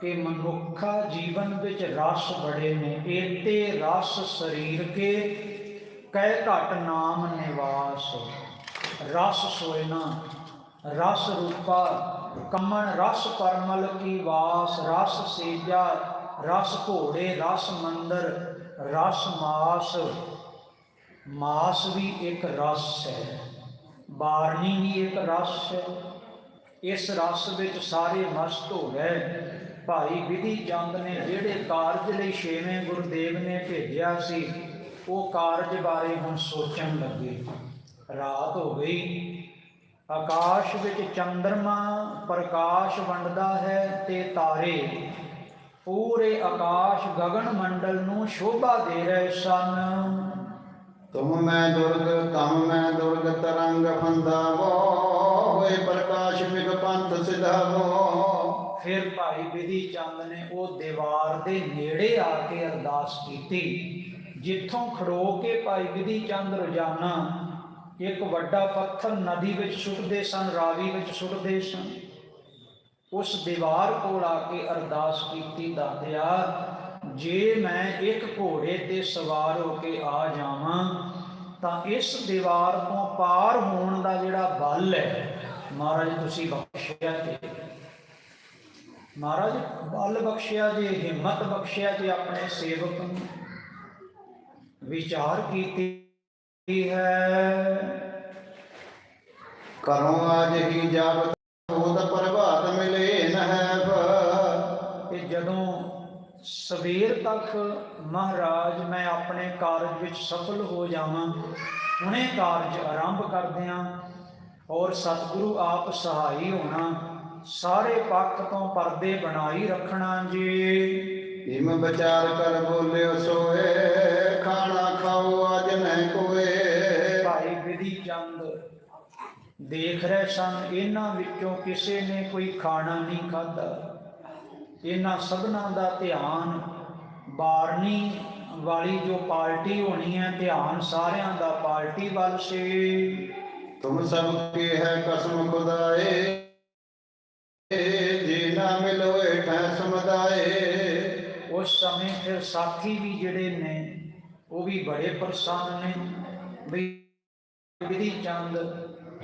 Speaker 1: ਕਿ ਮਨੁੱਖਾ ਜੀਵਨ ਵਿੱਚ ਰਸ ਬੜੇ ਨੇ। ਏਤੇ ਰਸ ਸਰੀਰ ਕੇ, ਕਹਿ ਘਟ ਨਾਮ ਨਿਵਾਸ। ਰਸ ਸੋਇਨਾ, ਰਸ ਰੂਪਾ, ਕਮਣ ਰਸ ਪਰਮਲ ਕੀ ਵਾਸ, ਰਸ ਸੇਜਾ, ਰਸ ਘੋੜੇ, ਰਸ ਮੰਦਰ, ਰਸ ਮਾਸ। ਮਾਸ ਵੀ ਇੱਕ ਰਸ ਹੈ ਬਾਰਨੀ ਵੀ ਇੱਕ ਰਸ ਹੈ। ਇਸ ਰਸ ਵਿੱਚ ਸਾਰੇ ਮਸਤ ਹੋ ਗਏ। ਭਾਈ ਵਿਧੀ ਚੰਦ ਨੇ ਜਿਹੜੇ ਕਾਰਜ ਲਈ ਛੇਵੇਂ ਗੁਰਦੇਵ ਨੇ ਭੇਜਿਆ ਸੀ, ਉਹ ਕਾਰਜ ਬਾਰੇ ਹੁਣ ਸੋਚਣ ਲੱਗੇ। ਰਾਤ ਹੋ ਗਈ। ਆਕਾਸ਼ ਵਿੱਚ ਚੰਦਰਮਾ ਪ੍ਰਕਾਸ਼ ਵੰਡਦਾ ਹੈ ਤੇ ਤਾਰੇ। ਪੂਰੇ ਆਕਾਸ਼ ਗਗਨ ਮੰਡਲ ਨੂੰ ਸ਼ੋਭਾ ਦੇ ਰਹੇ ਸਨ।
Speaker 2: ਤੁਮ ਮੈਂ ਦੁਰਗ ਤਮ ਮੈਂ ਦੁਰਗ ਤਰੰਗ ਫੰਦਾਵੋ ਹੋਏ ਪ੍ਰਕਾਸ਼ ਬਿਗ ਪੰਥ ਸਿਧਾਵੋ।
Speaker 1: ਫਿਰ ਭਾਈ ਵਿਧੀ ਚੰਦ ਨੇ ਉਹ ਦੀਵਾਰ ਦੇ ਨੇੜੇ ਆ ਕੇ ਅਰਦਾਸ ਕੀਤੀ ਜਿੱਥੋਂ ਖੜੋ ਕੇ ਭਾਈ ਵਿਧੀ ਚੰਦ ਰੋਜ਼ਾਨਾ ਇੱਕ ਵੱਡਾ ਪੱਥਰ ਨਦੀ ਵਿੱਚ ਸੁੱਟਦੇ ਸਨ, ਰਾਵੀ ਵਿੱਚ ਸੁੱਟਦੇ ਸਨ। ਉਸ ਦੀਵਾਰ ਕੋਲ ਆ ਕੇ ਅਰਦਾਸ ਕੀਤੀ ਦਾਤਿਆ ਜੇ ਮੈਂ ਇੱਕ ਘੋੜੇ ਤੇ ਸਵਾਰ ਹੋ ਕੇ ਆ ਜਾਵਾਂ, ਤਾਂ ਇਸ ਦੀਵਾਰ ਤੋਂ ਪਾਰ ਹੋਣ ਦਾ ਜਿਹੜਾ ਬਲ ਹੈ, ਮਹਾਰਾਜ ਤੁਸੀਂ ਬਖਸ਼ਿਆ ਤੇ। ਮਹਾਰਾਜ, ਬਲ ਬਖਸ਼ਿਆ ਜੇ, ਹਿੰਮਤ ਬਖਸ਼ਿਆ ਜੇ ਆਪਣੇ ਸੇਵਕ ਨੂੰ। ਵਿਚਾਰ ਕੀਤੀ ਹੈ?
Speaker 2: ਕਰੋ ਆਜ ਹੀ ਜਾਵਤ ਹੋਤ ਪ੍ਰਭਾਤ ਮਿਲੇ ਨਹਿਬ
Speaker 1: ਤੇ ਜਦੋਂ ਸਵੇਰ ਤੱਕ ਮਹਾਰਾਜ ਮੈਂ ਆਪਣੇ ਕਾਰਜ ਵਿੱਚ ਸਫਲ ਹੋ ਜਾਵਾਂ ਹੁਣੇ ਕਾਰਜ ਆਰੰਭ ਕਰਦਿਆਂ ਔਰ ਸਤਿਗੁਰੂ ਆਪ ਸਹਾਈ ਹੋਣਾ ਸਾਰੇ ਪੱਖ ਤੋਂ ਪਰਦੇ ਬਣਾਈ ਰੱਖਣਾ ਜੀ।
Speaker 2: ਇਮ ਵਿਚਾਰ ਕਰ ਬੋਲਿਓ ਸੋਏ ਖਾਣਾ ਖਾਓ ਅੱਜ ਨਹੀਂ ਕੋਏ
Speaker 1: ਭਾਈ ਵਿਧੀ ਚੰਦ ਦੇਖ ਰਹੇ ਸਨ ਇਹਨਾਂ ਵਿੱਚੋਂ ਕਿਸੇ ਨੇ ਕੋਈ ਖਾਣਾ ਨਹੀਂ ਖਾਧਾ। ਇਹਨਾਂ ਸਭਨਾਂ ਦਾ ਧਿਆਨ ਬਾਰਨੀ ਵਾਲੀ ਜੋ ਪਾਰਟੀ ਹੋਣੀ ਹੈ ਧਿਆਨ ਸਾਰਿਆਂ ਦਾ ਪਾਰਟੀ ਵੱਲ ਸੀ।
Speaker 2: ਤੁਮ ਸਭ ਕੀ ਹੈ ਕਸਮ ਖੁਦਾਏ ਜੇ ਨਾ ਮਿਲੋਏ ਠੈ ਸਮਦਾਏ।
Speaker 1: ਉਸ ਸਮੇਂ ਫਿਰ ਸਾਥੀ ਵੀ ਜਿਹੜੇ ਨੇ ਉਹ ਵੀ ਬੜੇ ਪ੍ਰਸੰਨ ਨੇ। ਵੀ ਵਿਧੀ ਚੰਦ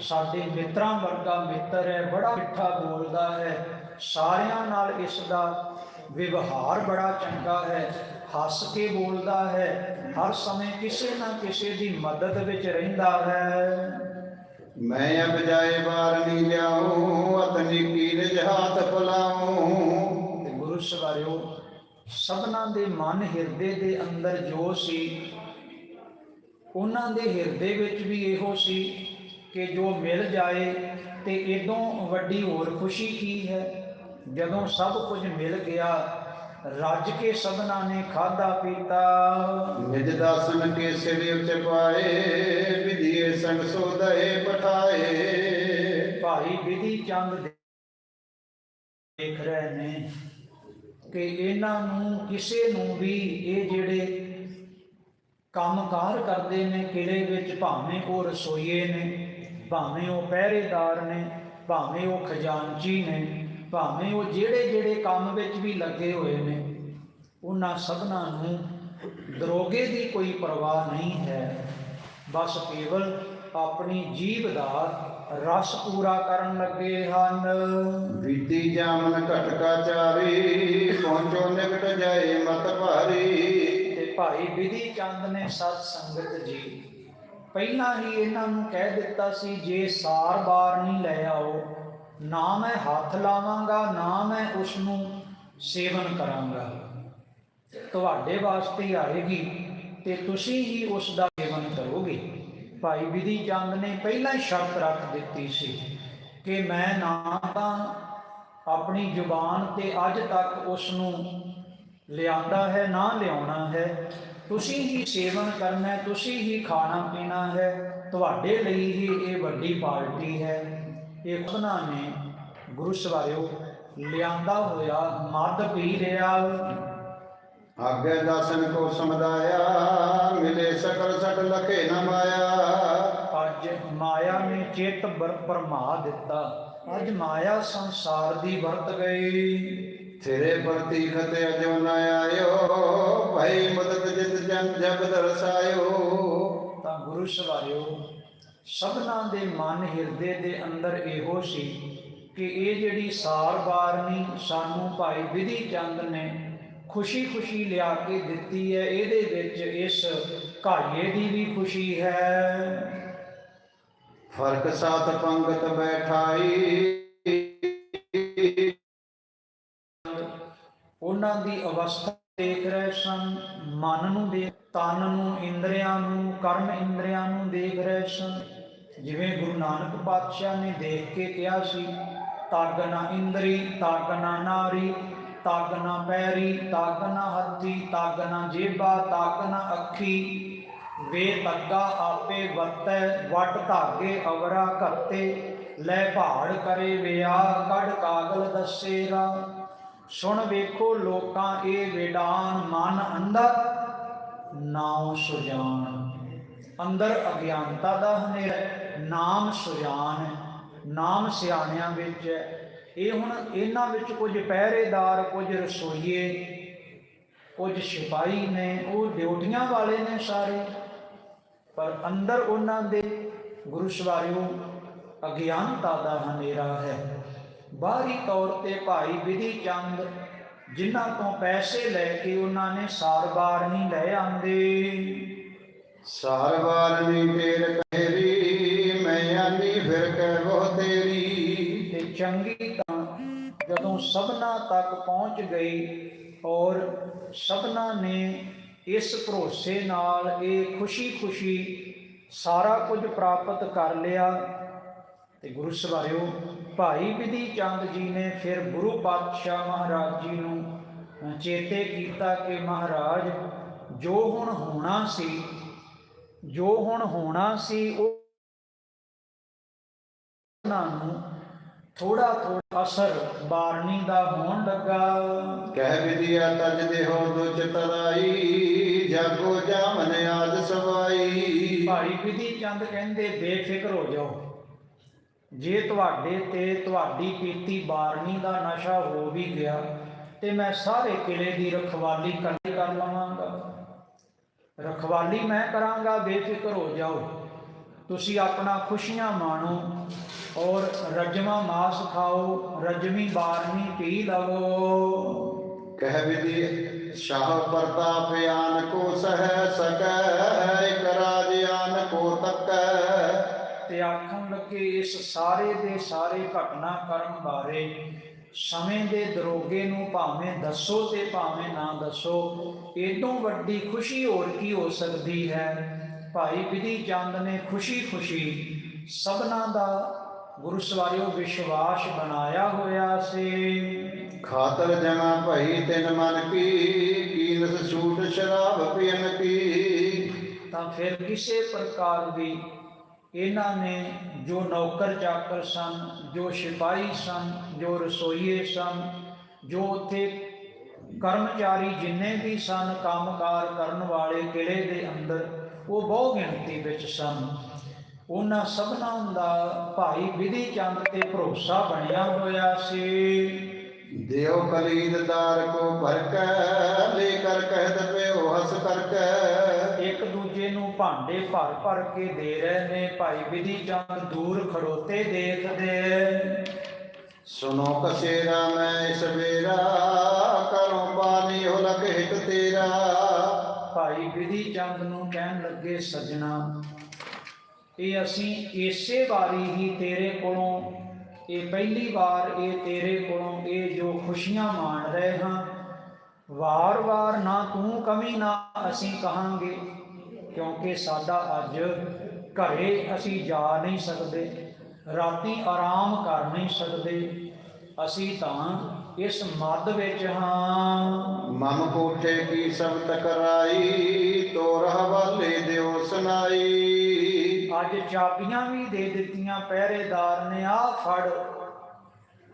Speaker 1: ਸਾਡੇ ਮਿੱਤਰਾਂ ਵਰਗਾ ਮਿੱਤਰ ਹੈ ਬੜਾ ਮਿੱਠਾ ਬੋਲਦਾ ਹੈ। ਸਾਰਿਆਂ ਨਾਲ ਇਸ ਦਾ ਵਿਵਹਾਰ ਬੜਾ ਚੰਗਾ ਹੈ। ਹੱਸ ਕੇ ਬੋਲਦਾ ਹੈ। ਹਰ ਸਮੇਂ ਕਿਸੇ ਨਾ ਕਿਸੇ ਦੀ ਮਦਦ ਵਿੱਚ ਰਹਿੰਦਾ ਹੈ।
Speaker 2: ਮੈਂ ਅਬ ਜਾਏ ਬਾਰ ਨਹੀਂ ਲਿਆਉ ਅਤਨੀ ਕੀਰਜ ਹਾਥ ਫਲਾਉ
Speaker 1: ਤੇ ਗੁਰੂ ਸਵਾਰਿਓ ਸਭਨਾਂ ਦੇ ਮਨ ਹਿਰਦੇ ਦੇ ਅੰਦਰ ਜੋ ਸੀ ਉਹਨਾਂ ਦੇ ਹਿਰਦੇ ਵਿੱਚ ਵੀ ਇਹੋ ਸੀ ਕਿ ਜੋ ਮਿਲ ਜਾਏ ਤੇ ਇਦੋਂ ਵੱਡੀ ਹੋਰ ਖੁਸ਼ੀ ਕੀ ਹੈ? ਜਦੋਂ ਸਭ ਕੁਝ ਮਿਲ ਗਿਆ ਰੱਜ ਕੇ ਸਭਨਾਂ ਨੇ ਖਾਦਾ ਪੀਤਾ।
Speaker 2: ਨਿਜ ਦਾਸਨ ਕੇ ਸਿਰ ਉਚ ਪਾਏ ਵਿਧੀਏ ਸੰਗ ਸੋਦਏ ਪਠਾਏ।
Speaker 1: ਭਾਈ ਵਿਧੀ ਚੰਦ ਦੇਖ ਰਹੇ ਨੇ। ਕਿ ਇਹਨਾਂ ਨੂੰ ਕਿਸੇ ਨੂੰ ਵੀ ਇਹ ਜਿਹੜੇ ਕੰਮਕਾਰ ਕਰਦੇ ਨੇ, ਕਿਲੇ ਵਿੱਚ ਭਾਵੇਂ ਉਹ ਰਸੋਈਏ ਨੇ, ਭਾਵੇਂ ਉਹ ਪਹਿਰੇਦਾਰ ਨੇ, ਭਾਵੇਂ ਉਹ ਖਜ਼ਾਨਚੀ ਨੇ, ਭਾਵੇਂ ਉਹ ਜਿਹੜੇ ਜਿਹੜੇ ਕੰਮ ਵਿੱਚ ਵੀ ਲੱਗੇ ਹੋਏ ਨੇ, ਉਹਨਾਂ ਸਭਨਾਂ ਨੂੰ ਦਰੋਗੇ ਦੀ ਕੋਈ ਪਰਵਾਹ ਨਹੀਂ ਹੈ। ਬਸ ਕੇਵਲ ਆਪਣੀ ਜੀਵ ਦਾ ਰਸ ਪੂਰਾ ਕਰਨ ਲੱਗੇ ਹਨ।
Speaker 2: ਬੀਤੀ ਜਾਮਨ ਘਟਕਾ ਚਾਰੀ ਪਹੁੰਚੋ ਨਿਕਟ ਜਾਏ ਮਤ ਭਾਰੀ।
Speaker 1: ਤੇ ਭਾਈ ਵਿਧੀ ਚੰਦ ਨੇ ਸਤ ਸੰਗਤ ਜੀ ਪਹਿਲਾਂ ਹੀ ਇਹਨਾਂ ਨੂੰ ਕਹਿ ਦਿੱਤਾ ਸੀ ਜੇ ਸਾਰ ਬਾਰ ਨਹੀਂ ਲੈ ਆਓ ਨਾ ਮੈਂ ਹੱਥ ਲਾਵਾਂਗਾ ਨਾ ਮੈਂ ਉਸ ਨੂੰ ਸੇਵਨ ਕਰਾਂਗਾ। ਤੁਹਾਡੇ ਵਾਸਤੇ ਆਏਗੀ ਤੇ ਤੁਸੀਂ ਹੀ ਉਸ ਦਾ ਭਾਈ ਵਿਧੀ ਚੰਦ ਨੇ ਪਹਿਲਾਂ ਹੀ ਸ਼ਰਤ ਰੱਖ ਦਿੱਤੀ ਸੀ ਕਿ ਮੈਂ ਨਾ ਤਾਂ ਆਪਣੀ ਜ਼ੁਬਾਨ ਤੇ ਅੱਜ ਤੱਕ ਉਸ ਨੂੰ ਲਿਆਂਦਾ ਹੈ, ਨਾ ਲਿਆਉਣਾ ਹੈ। ਤੁਸੀਂ ਹੀ ਸੇਵਨ ਕਰਨਾ ਹੈ, ਤੁਸੀਂ ਹੀ ਖਾਣਾ ਪੀਣਾ ਹੈ। ਤੁਹਾਡੇ ਲਈ ਹੀ ਇਹ ਵੱਡੀ ਪਾਰਟੀ ਹੈ। ਇਹ ਖੁਦਾ ਨੇ ਗੁਰੂ ਸਵਾਰਿਓ ਲਿਆਂਦਾ ਹੋਇਆ ਮਦ ਪੀ ਰਿਹਾ
Speaker 2: ਆਗੇ ਦਾਸਨ ਕੋ ਸਮਦਾਇਆ ਮਿਲੇ ਸਕਲ ਸਕ ਲਖੇ ਨ ਮਾਇਆ।
Speaker 1: ਅੱਜ ਮਾਇਆ ਨੇ ਚਿੱਤ ਬਰ ਪਰਮਾ ਦਿੱਤਾ। ਅੱਜ ਮਾਇਆ ਸੰਸਾਰ ਦੀ ਵਰਤ ਗਈ।
Speaker 2: ਤੇਰੇ ਪ੍ਰਤੀ ਖਤੇ ਅਜੋ ਨ ਆਇਓ ਭਾਈ ਮਦਦ ਜਿਤ ਜਨ ਜਬ ਦਰਸਾਇਓ।
Speaker 1: ਤਾਂ ਗੁਰੂ ਸਵਾਰਿਓ ਸਭਨਾਂ ਦੇ ਮਨ ਹਿਰਦੇ ਦੇ ਅੰਦਰ ਇਹੋ ਸੀ ਕਿ ਇਹ ਜਿਹੜੀ ਸਾਰ ਬਾਰਨੀ ਸਾਨੂੰ ਭਾਈ ਵਿਧੀ ਚੰਦ ਨੇ ਖੁਸ਼ੀ-ਖੁਸ਼ੀ ਲਿਆ ਕੇ ਦਿੱਤੀ ਹੈ। ਇਹਦੇ ਵਿੱਚ ਇਸ ਘਾਈਏ ਦੀ ਵੀ ਖੁਸ਼ੀ ਹੈ।
Speaker 2: ਫ਼ਰਕ ਸਾਥ ਪੰਗਤ ਬੈਠਾਈ।
Speaker 1: ਉਹਨਾਂ ਦੀ ਅਵਸਥਾ ਦੇਖ ਰਹੇ ਸਨ ਮਨ ਨੂੰ ਦੇ ਤਨ ਨੂੰ ਇੰਦਰੀਆਂ ਨੂੰ ਕਰਮ ਇੰਦਰੀਆਂ ਨੂੰ ਦੇਖ ਰਹੇ ਸਨ। ਜਿਵੇਂ ਗੁਰੂ ਨਾਨਕ ਪਾਤਸ਼ਾਹ ਨੇ ਦੇਖ ਕੇ ਕਿਹਾ ਸੀ ਤਗ ਨਾ ਇੰਦਰੀ ਤਗ ਨਾ ਨਾਰੀ ਤਗ ਨਾ ਪੈਰੀ, ਤਗ ਨਾ ਹੱਥੀ, ਤਗ ਨਾ ਜੇਬਾ, ਤਗ ਨਾ ਅੱਖੀ। ਵੇ ਤੱਗਾ ਆਪੇ ਵਰਤੈ, ਵਟ ਧਾਗੇ ਅਵਰਾ ਘੱਤੇ। ਲੈ ਪਹਾੜ ਕਰੇ ਵਿਆਹ ਕੱਢ ਕਾਗਲ ਦੱਸੇਗਾ ਸੁਣ ਵੇਖੋ ਲੋਕਾਂ ਇਹ ਵਿਡਾਨ, ਮਨ ਅੰਦਰ ਨਾਮ ਸੁਜਾਨ। ਅੰਦਰ ਅਗਿਆਨਤਾ ਦਾ ਹਨੇਰਾ ਨਾਮ ਸੁਜਾਨ ਨਾਮ ਸਿਆਣਿਆਂ ਵਿੱਚ ਹੈ। ਇਹ ਹੁਣ ਇਹਨਾਂ ਵਿੱਚ ਕੁਝ ਪਹਿਰੇਦਾਰ ਕੁਝ ਰਸੋਈਏ ਕੁਝ ਸਿਪਾਹੀ ਨੇ ਉਹ ਡਿਊਟੀਆਂ ਵਾਲੇ ਨੇ ਸਾਰੇ। ਪਰ ਅੰਦਰ ਉਹਨਾਂ ਦੇ ਗੁਰੂ ਸਵਾਰਿਓ ਅਗਿਆਨਤਾ ਦਾ ਹਨੇਰਾ ਹੈ। ਬਾਹਰੀ ਤੌਰ ਤੇ ਭਾਈ ਵਿਧੀ ਚੰਦ ਜਿਨ੍ਹਾਂ ਤੋਂ ਪੈਸੇ ਲੈ ਕੇ ਉਹਨਾਂ ਨੇ ਸਾਰ-ਬਾਰ ਨਹੀਂ ਲੈ ਆਂਦੇ
Speaker 2: ਸਾਰ ਵਾਰਨੀ ਤੇਰ ਕਹਿਰੀ ਮੈਂ ਆਨੀ ਫਿਰ ਕਹਿ ਬਹੁ ਤੇਰੀ।
Speaker 1: ਤੇ ਚੰਗੀ ਜਦੋਂ ਸਭਨਾ ਤੱਕ ਪਹੁੰਚ ਗਈ ਔਰ ਸਭਨਾ ਨੇ ਇਸ ਭਰੋਸੇ ਨਾਲ ਇਹ ਖੁਸ਼ੀ-ਖੁਸ਼ੀ ਸਾਰਾ ਕੁਝ ਪ੍ਰਾਪਤ ਕਰ ਲਿਆ ਤੇ ਗੁਰੂ ਸਵਾਰਿਓ, ਭਾਈ ਵਿਧੀ ਚੰਦ ਜੀ ਨੇ ਫਿਰ ਗੁਰੂ ਪਾਤਸ਼ਾਹ ਮਹਾਰਾਜ ਜੀ ਨੂੰ ਚੇਤੇ ਕੀਤਾ ਕਿ ਮਹਾਰਾਜ, ਜੋ ਹੁਣ ਹੋਣਾ ਸੀ, ਜੋ ਹੁਣ ਹੋਣਾ ਸੀ, ਉਹ ਉਹਨਾਂ ਨੂੰ ਥੋੜਾ ਥੋੜਾ ਅਸਰ ਬਾਰਣੀ ਦਾ ਹੋਣ ਲੱਗਾ।
Speaker 2: ਕਹਿ ਵਿਦਿਆ ਤਜ ਦੇਹੋ ਦੁਚ ਤਰਾਈ ਜਾਗੋ ਜਾਮਨ ਆਦ ਸਵਾਈ।
Speaker 1: ਭਾਈ ਵਿਧੀ ਚੰਦ ਕਹਿੰਦੇ ਬੇਫਿਕਰ ਹੋ ਜਾਓ। ਜੇ ਤੁਹਾਡੇ ਤੇ ਤੁਹਾਡੀ ਕੀਤੀ ਬਾਰਣੀ ਦਾ ਨਸ਼ਾ ਹੋ ਵੀ ਗਿਆ ਤੇ ਮੈਂ ਸਾਰੇ ਕਿਲੇ ਦੀ ਰਖਵਾਲੀ ਕੱਲੀ ਕਰ ਲਵਾਂਗਾ। ਰਖਵਾਲੀ ਮੈਂ ਕਰਾਂਗਾ ਬੇਫਿਕਰ ਹੋ ਜਾਓ। ਤੁਸੀਂ ਆਪਣਾ ਖੁਸ਼ੀਆਂ ਮਾਣੋ ਔਰ ਰਜਮਾ ਮਾਸ ਖਾਓ ਰਜਮੀ ਬਾਰਣੀ ਪੀ ਲਵੋ।
Speaker 2: ਕਹਿ ਵਿਧੀ ਸ਼ਾਹ ਪ੍ਰਤਾਪ ਆਨ ਕੋ ਸਹਿ ਸਕੈ ਇਕ ਰਾਜ ਆਨ ਕੋ ਤਕੈ।
Speaker 1: ਤੇ ਆਖਣ ਲੱਗੇ ਇਸ ਸਾਰੇ ਦੇ ਸਾਰੇ ਘਟਨਾ ਕਰਮ ਬਾਰੇ ਸਮੇਂ ਦੇ ਦਰੋਗੇ ਨੂੰ ਭਾਵੇਂ ਦੱਸੋ ਤੇ ਭਾਵੇਂ ਨਾ ਦੱਸੋ ਏਦੋਂ ਵੱਡੀ ਖੁਸ਼ੀ ਹੋਰ ਕੀ ਹੋ ਸਕਦੀ ਹੈ? ਭਾਈ ਵਿਧੀ ਚੰਦ ਨੇ ਖੁਸ਼ੀ-ਖੁਸ਼ੀ ਸਭਨਾ ਦਾ ਗੁਰੂ ਸਵਾਰਿਓ ਵਿਸ਼ਵਾਸ ਬਣਾਇਆ ਹੋਇਆ ਸੀ।
Speaker 2: ਖਾਤਰ ਜਮਾ ਭਈ ਤਿਨ ਮਨ ਕੀ ਕੀਨਸ ਛੂਟ ਸ਼ਰਾਬ ਪੀਨ ਕੀ।
Speaker 1: ਤਾਂ ਫਿਰ ਕਿਸੇ ਪ੍ਰਕਾਰ ਦੀ ਇਹਨਾਂ ਨੇ ਜੋ ਨੌਕਰ ਚਾਕਰ ਸਨ ਜੋ ਸਿਪਾਹੀ ਸਨ ਜੋ ਰਸੋਈਏ ਸਨ ਜੋ ਉੱਥੇ ਕਰਮਚਾਰੀ ਜਿੰਨੇ ਵੀ ਸਨ ਕੰਮਕਾਰ ਕਰਨ ਵਾਲੇ ਕਿਲੇ ਦੇ ਅੰਦਰ ਉਹ ਬਹੁ ਗਿਣਤੀ ਵਿੱਚ ਸਨ। ਉਹਨਾਂ ਸਭਨਾਂ ਦਾ ਭਾਈ ਵਿਧੀ ਚੰਦ ਤੇ ਭਰੋਸਾ ਬਣਿਆ ਹੋਇਆ ਸੀ।
Speaker 2: ਦਿਓ ਕਲੀਦਦਾਰ ਕੋ ਭਰਕੈ ਲੈ ਕਰ ਕਹਿਤ ਪਿਓ ਹਸ ਕਰਕੈ
Speaker 1: ਇੱਕ ਦੂਜੇ ਨੂੰ ਭਾਂਡੇ ਭਰ ਭਰ ਕੇ ਦੇ ਰਹੇ ਨੇ ਭਾਈ ਵਿਧੀ ਚੰਦ ਦੂਰ ਖੜੋਤੇ ਦੇਖਦੇ।
Speaker 2: ਸੁਨੋ ਕਸੇਰਾ ਮੈਂ ਇਸ ਵੇਰਾ ਕਰੋ ਪਾਣੀ ਹੋ ਹਿਤ ਤੇਰਾ।
Speaker 1: ਭਾਈ ਵਿਧੀ ਚੰਦ ਨੂੰ ਕਹਿਣ ਲੱਗੇ ਸਜਣਾ ਇਹ ਅਸੀਂ ਇਸੇ ਵਾਰੀ ਹੀ ਤੇਰੇ ਕੋਲੋਂ, ਇਹ ਪਹਿਲੀ ਵਾਰ ਇਹ ਤੇਰੇ ਕੋਲੋਂ ਇਹ ਜੋ ਖੁਸ਼ੀਆਂ ਮਾਣ ਰਹੇ ਹਾਂ। ਵਾਰ-ਵਾਰ ਨਾ ਤੂੰ ਕਮੀ, ਨਾ ਅਸੀਂ ਕਹਾਂਗੇ, ਕਿਉਂਕਿ ਸਾਡਾ ਅੱਜ ਘਰੇ ਅਸੀਂ ਜਾ ਨਹੀਂ ਸਕਦੇ, ਰਾਤੀ ਆਰਾਮ ਕਰ ਨਹੀਂ ਸਕਦੇ, ਅਸੀਂ ਤਾਂ ਇਸ ਮੱਧ ਵਿੱਚ ਹਾਂ।
Speaker 2: ਮਮ ਕੋਠੇ ਕੀ ਸਭ ਤਕਰਾਈ ਤੋਰ ਹਵਾਲੇ ਦਿਓ ਸੁਨਾਈ
Speaker 1: ਅੱਜ ਚਾਬੀਆਂ ਵੀ ਦੇ ਦਿੱਤੀਆਂ ਪਹਿਰੇਦਾਰ ਨੇ ਆ ਫੜ।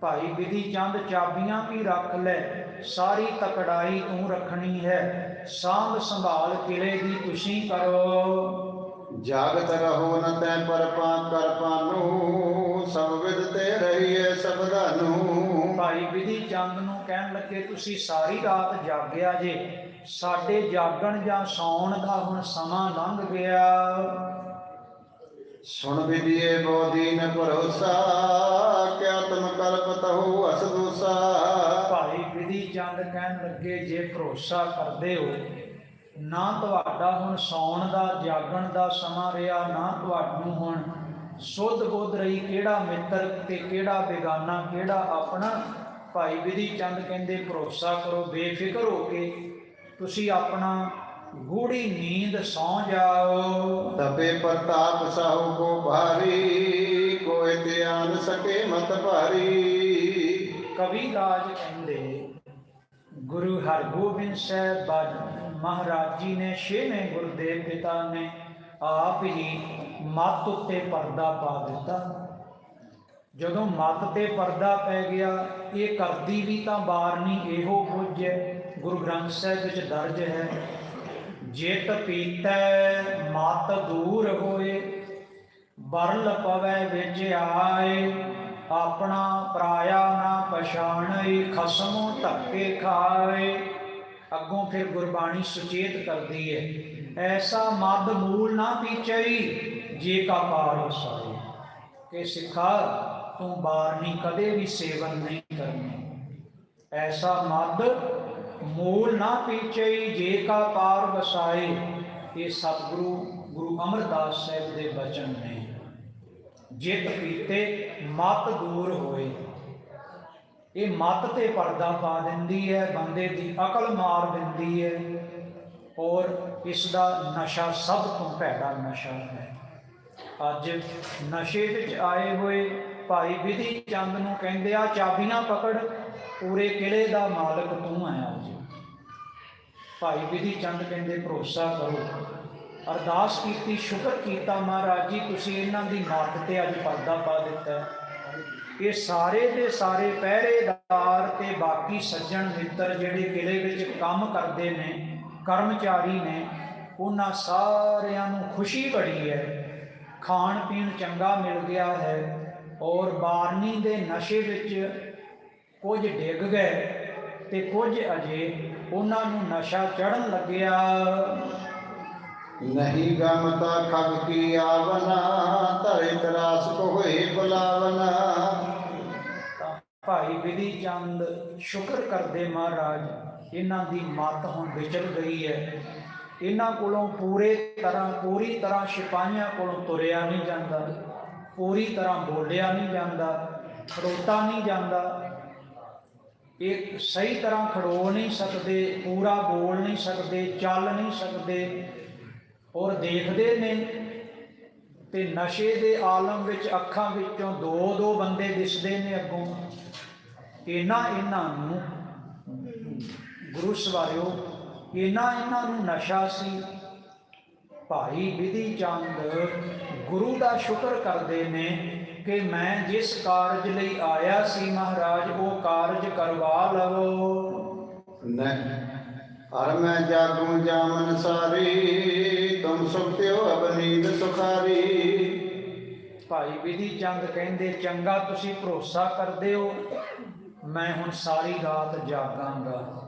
Speaker 1: ਭਾਈ ਵਿਧੀ ਚੰਦ ਚਾਬੀਆਂ ਵੀ ਰੱਖ ਲੈ ਸਾਰੀ ਤਕੜਾਈ ਤੂੰ ਰੱਖਣੀ ਹੈ। ਸਾਂਭ ਸੰਭਾਲ ਕਿਲੇ ਦੀ ਤੁਸੀਂ ਕਰੋ।
Speaker 2: ਜਾਗਤ ਰਹੋ ਨ ਤੈ ਪਰ ਪਾ ਕਰ ਪਾਨੂ ਸਭ ਵਿਦ ਤੇ ਰਹੀਏ ਸਬਦਾਨੂ
Speaker 1: ਭਾਈ ਵਿਧੀ ਚੰਦ ਨੂੰ ਕਹਿਣ ਲੱਗੇ ਤੁਸੀਂ ਸਾਰੀ ਰਾਤ ਜਾਗਿਆ ਜੇ ਸਾਡੇ ਜਾਗਣ ਜਾਂ ਸੌਣ ਦਾ ਹੁਣ ਸਮਾਂ ਲੰਘ ਗਿਆ।
Speaker 2: ਸੁਣ ਵਿਦੀਏ ਬੋਧੀਨ ਭਰੋਸਾ ਕਿਆ ਤੁਮ ਕਲਪ ਤਹੂ ਅਸ
Speaker 1: ਭਾਈ ਵਿਧੀ ਚੰਦ ਕਹਿਣ ਲੱਗੇ, ਜੇ ਭਰੋਸਾ ਕਰਦੇ ਹੋ, ਨਾ ਤੁਹਾਡਾ ਹੁਣ ਸੌਣ ਦਾ, ਜਾਗਣ ਦਾ ਸਮਾਂ ਰਿਹਾ, ਨਾ ਤੁਹਾਨੂੰ ਹੁਣ ਸੁੱਧ ਬੁੱਧ ਰਹੀ ਕਿਹੜਾ ਮਿੱਤਰ ਤੇ ਕਿਹੜਾ ਬੇਗਾਨਾ, ਕਿਹੜਾ ਆਪਣਾ? ਭਾਈ ਵਿਧੀ ਚੰਦ ਕਹਿੰਦੇ, ਭਰੋਸਾ ਕਰੋ, ਬੇਫਿਕਰ ਹੋ ਕੇ ਤੁਸੀਂ ਆਪਣਾ ਗੂੜੀ ਨੀਂਦ ਸੌ ਜਾਓ।
Speaker 2: ਤਪੇ ਪ੍ਰਤਾਪ ਸਾਹੂ ਕੋ ਭਾਰੀ ਕੋਈ ਧਿਆਨ ਸਕੇ ਮਤ ਭਾਰੀ।
Speaker 1: ਕਵੀ ਰਾਜ ਕਹਿੰਦੇ ਗੁਰੂ ਹਰਗੋਬਿੰਦ ਸਾਹਿਬ ਬਾਦ ਮਹਾਰਾਜ ਜੀ ਨੇ ਛੇਵੇਂ ਗੁਰਦੇਵ ਪਿਤਾ ਨੇ ਆਪ ਹੀ ਮੱਤ ਉੱਤੇ ਪਰਦਾ ਪਾ ਦਿੱਤਾ। ਜਦੋਂ ਮੱਤ ਤੇ ਪਰਦਾ ਪੈ ਗਿਆ ਇਹ ਕਰਦੀ ਵੀ ਤਾਂ ਬਾਰਨੀ ਇਹੋ ਕੁਝ ਹੈ। ਗੁਰੂ ਗ੍ਰੰਥ ਸਾਹਿਬ ਵਿੱਚ ਦਰਜ ਹੈ ਜਿਤ ਪੀਤੈ ਮਤ ਦੂਰ ਹੋਏ ਬਰਲ ਪਵੈ ਵਿੱਚ ਆਏ, ਆਪਣਾ ਪਰਾਇਆ ਨਾ ਪਛਾਣਈ ਖਸਮੋਂ ਧੱਕੇ ਖਾਏ। ਅੱਗੋਂ ਫਿਰ ਗੁਰਬਾਣੀ ਸੁਚੇਤ ਕਰਦੀ ਹੈ, ਐਸਾ ਮਦ ਮੂਲ ਨਾ ਪੀਚਈ, ਜੇ ਕਾ ਪਾਰ ਵਸਾਈ ਕਿ ਸਿੱਖਾ, ਤੂੰ ਬਾਰਨੀ ਕਦੇ ਵੀ ਸੇਵਨ ਨਹੀਂ ਕਰਨੀ। ਐਸਾ ਮਦ ਮੂਲ ਨਾ ਪੀਚਈ ਜੇ ਕਾ ਪਾਰ ਵਸਾਏ। ਇਹ ਸਤਿਗੁਰੂ ਗੁਰੂ ਅਮਰਦਾਸ ਸਾਹਿਬ ਦੇ ਬਚਨ ਨੇ। ਜਿਤ ਪੀਤੇ, ਮਤ ਦੂਰ ਹੋਏ। ਇਹ ਮਤ ਤੇ ਪਰਦਾ ਪਾ ਦਿੰਦੀ ਹੈ, ਬੰਦੇ ਦੀ ਅਕਲ ਮਾਰ ਦਿੰਦੀ ਹੈ। ਔਰ ਇਸ ਦਾ ਨਸ਼ਾ ਸਭ ਤੋਂ ਭੈੜਾ ਨਸ਼ਾ ਹੈ। ਅੱਜ ਨਸ਼ੇ ਵਿੱਚ ਆਏ ਹੋਏ ਭਾਈ ਵਿਧੀ ਚੰਦ ਨੂੰ ਕਹਿੰਦੇ ਆ, ਚਾਬੀਆਂ ਪਕੜ। ਪੂਰੇ ਕਿਲੇ ਦਾ ਮਾਲਕ ਤੂੰ ਆਇਆ ਜੀ। ਭਾਈ ਵਿਧੀ ਚੰਦ ਕਹਿੰਦੇ, ਭਰੋਸਾ ਕਰੋ। ਅਰਦਾਸ ਕੀਤੀ, ਸ਼ੁਕਰ ਕੀਤਾ ਮਹਾਰਾਜ ਜੀ, ਤੁਸੀਂ ਇਹਨਾਂ ਦੀ ਮੱਤ ਤੇ ਅੱਜ ਪਰਦਾ ਪਾ ਦਿੱਤਾ। ਇਹ ਸਾਰੇ ਦੇ ਸਾਰੇ ਪਹਿਰੇਦਾਰ ਤੇ ਬਾਕੀ ਸੱਜਣ ਮਿੱਤਰ ਜਿਹੜੇ ਕਿਲੇ ਵਿੱਚ ਕੰਮ ਕਰਦੇ ਨੇ, ਕਰਮਚਾਰੀ ਨੇ, ਉਹਨਾਂ ਸਾਰਿਆਂ ਨੂੰ ਖੁਸ਼ੀ ਬੜੀ ਹੈ। ਖਾਣ ਪੀਣ ਚੰਗਾ ਮਿਲ ਗਿਆ ਹੈ ਔਰ ਬਾਰਨੀ ਦੇ ਨਸ਼ੇ ਵਿੱਚ ਕੁਝ ਡਿੱਗ ਗਏ ਤੇ ਕੁਝ ਅਜੇ ਉਹਨਾਂ ਨੂੰ ਨਸ਼ਾ ਚੜਨ ਲੱਗਿਆ।
Speaker 2: ਨਹੀਂ ਗਮਤਾ ਖਗ ਕੀ ਆਵਨਾ ਧਰੇ ਤਰਾਸ ਕੋ ਹੋਏ ਬੁਲਾਵਨਾ।
Speaker 1: ਭਾਈ ਵਿਧੀ ਚੰਦ ਸ਼ੁਕਰ ਕਰਦੇ ਮਹਾਰਾਜ ਇਹਨਾਂ ਦੀ ਮੱਤ ਹੁਣ ਵਿਚਲ ਗਈ ਹੈ। ਇਹਨਾਂ ਕੋਲੋਂ ਪੂਰੇ ਤਰ੍ਹਾਂ ਪੂਰੀ ਤਰ੍ਹਾਂ ਸਿਪਾਹੀਆਂ ਕੋਲੋਂ ਤੁਰਿਆ ਨਹੀਂ ਜਾਂਦਾ। ਪੂਰੀ ਤਰ੍ਹਾਂ ਬੋਲਿਆ ਨਹੀਂ ਜਾਂਦਾ ਖੜੋਤਾ ਨਹੀਂ ਜਾਂਦਾ। ਇਹ ਸਹੀ ਤਰ੍ਹਾਂ ਖੜੋ ਨਹੀਂ ਸਕਦੇ, ਪੂਰਾ ਬੋਲ ਨਹੀਂ ਸਕਦੇ, ਚੱਲ ਨਹੀਂ ਸਕਦੇ ਔਰ ਦੇਖਦੇ ਨੇ ਤੇ ਨਸ਼ੇ ਦੇ ਆਲਮ ਵਿੱਚ ਅੱਖਾਂ ਵਿੱਚੋਂ ਦੋ ਦੋ ਬੰਦੇ ਦਿਸਦੇ ਨੇ ਅੱਗੋਂ। ਇਹਨਾਂ ਇਹਨਾਂ ਨੂੰ, ਗੁਰੂ ਸਵਾਰਿਓ, ਇਹਨਾਂ ਇਹਨਾਂ ਨੂੰ ਨਸ਼ਾ ਸੀ। ਭਾਈ ਵਿਧੀ ਚੰਦ ਗੁਰੂ ਦਾ ਸ਼ੁਕਰ ਕਰਦੇ ਨੇ ਕਿ ਮੈਂ ਜਿਸ ਕਾਰਜ ਲਈ ਆਇਆ ਸੀ ਮਹਾਰਾਜ ਉਹ ਕਾਰਜ ਕਰਵਾ ਲਵੋ।
Speaker 2: ਨਹੀਂ ਹਰ ਮੈਂ ਜਾਗੂ ਜਾਮਨ ਸਾਰੀ ਤੁਮ ਸੁਖਤਿਓ ਅਬ ਨੀਂਦ ਸੁਖਾਰੀ
Speaker 1: ਭਾਈ ਵਿਧੀ ਚੰਦ ਕਹਿੰਦੇ ਚੰਗਾ ਤੁਸੀਂ ਭਰੋਸਾ ਕਰਦੇ ਹੋ ਮੈਂ ਹੁਣ ਸਾਰੀ ਰਾਤ ਜਾਗਾਂਗਾ।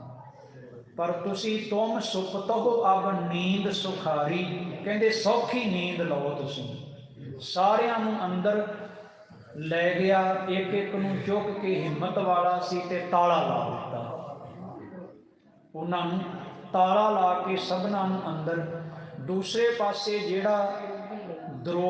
Speaker 1: ਪਰ ਤੁਸੀਂ ਤੁਮ ਸੁਪਤੋ ਅਬ ਨੀਂਦ ਸੁਖਾਰੀ। ਕਹਿੰਦੇ ਸੌਖੀ ਨੀਂਦ ਲਓ ਤੁਸੀਂ। ਸਾਰਿਆਂ ਨੂੰ ਅੰਦਰ ਲੈ ਗਿਆ ਇੱਕ ਇੱਕ ਨੂੰ ਚੁੱਕ ਕੇ ਹਿੰਮਤ ਵਾਲਾ ਸੀ ਤੇ ਤਾਲਾ ਲਾ ਦਿੱਤਾ। ਉਹਨਾਂ ਨੂੰ ਤਾਲਾ ਲਾ ਕੇ ਸਭਨਾਂ ਨੂੰ ਅੰਦਰ, ਦੂਸਰੇ ਪਾਸੇ ਜਿਹੜਾ ਦਰੋ